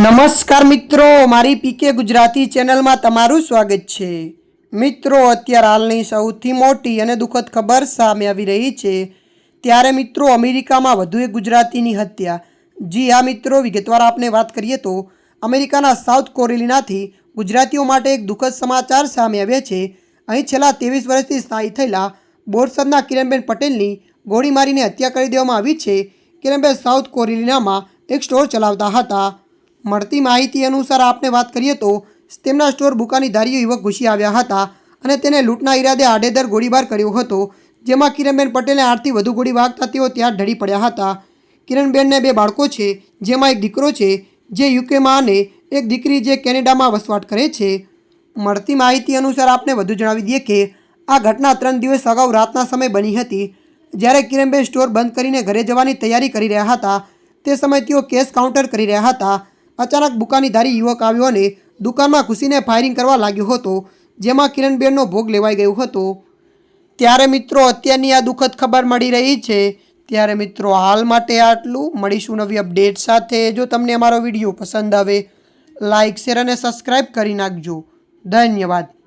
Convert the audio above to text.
નમસ્કાર મિત્રો, મારી પીકે ગુજરાતી ચેનલમાં તમારું સ્વાગત છે. મિત્રો, અત્યારે હાલની સૌથી મોટી અને દુઃખદ ખબર સામે આવી રહી છે. ત્યારે મિત્રો, અમેરિકામાં વધુ એક ગુજરાતીની હત્યા. જી હા મિત્રો, વિગતવાર આપને વાત કરીએ તો, અમેરિકાના સાઉથ કોરેલીનાથી ગુજરાતીઓ માટે એક દુઃખદ સમાચાર સામે આવ્યા છે. અહીં છેલ્લા ત્રેવીસ વર્ષથી સ્થાયી થયેલા બોરસદના કિરણબેન પટેલની ગોળી મારીને હત્યા કરી દેવામાં આવી છે. કિરણબેન સાઉથ કોરેલિનામાં એક સ્ટોર ચલાવતા હતા. મળતી માહિતી અનુસાર આપને વાત કરીએ તો તેમના સ્ટોર બુકાની ધારીઓ યુવક ઘૂસી આવ્યા હતા અને તેને લૂંટના ઈરાદે આડેધર ગોળીબાર કર્યો હતો, જેમાં કિરણબેન પટેલે આઠથી વધુ ગોળી વાગતા તેઓ ત્યાં ઢળી પડ્યા હતા. કિરણબેનને બે બાળકો છે, જેમાં એક દીકરો છે, જે યુકેમાં અને એક દીકરી જે કેનેડામાં વસવાટ કરે છે. મળતી માહિતી અનુસાર આપને વધુ જણાવી દઈએ કે આ ઘટના ત્રણ દિવસ અગાઉ રાતના સમયે બની હતી, જ્યારે કિરણબેન સ્ટોર બંધ કરીને ઘરે જવાની તૈયારી કરી રહ્યા હતા. તે સમયે તેઓ કેશ કાઉન્ટર કરી રહ્યા હતા. અચાનક દુકાનીધારી યુવક આવ્યો અને દુકાનમાં ઘૂસીને ફાયરિંગ કરવા લાગ્યો હતો, જેમાં કિરણબેનનો ભોગ લેવાઈ ગયો હતો. ત્યારે મિત્રો, અત્યારની આ દુઃખદ ખબર મળી રહી છે. ત્યારે મિત્રો, હાલ માટે આટલું. મળીશું નવી અપડેટ સાથે. જો તમને અમારો વીડિયો પસંદ આવે લાઇક શેર અને સબસ્ક્રાઈબ કરી નાખજો. ધન્યવાદ.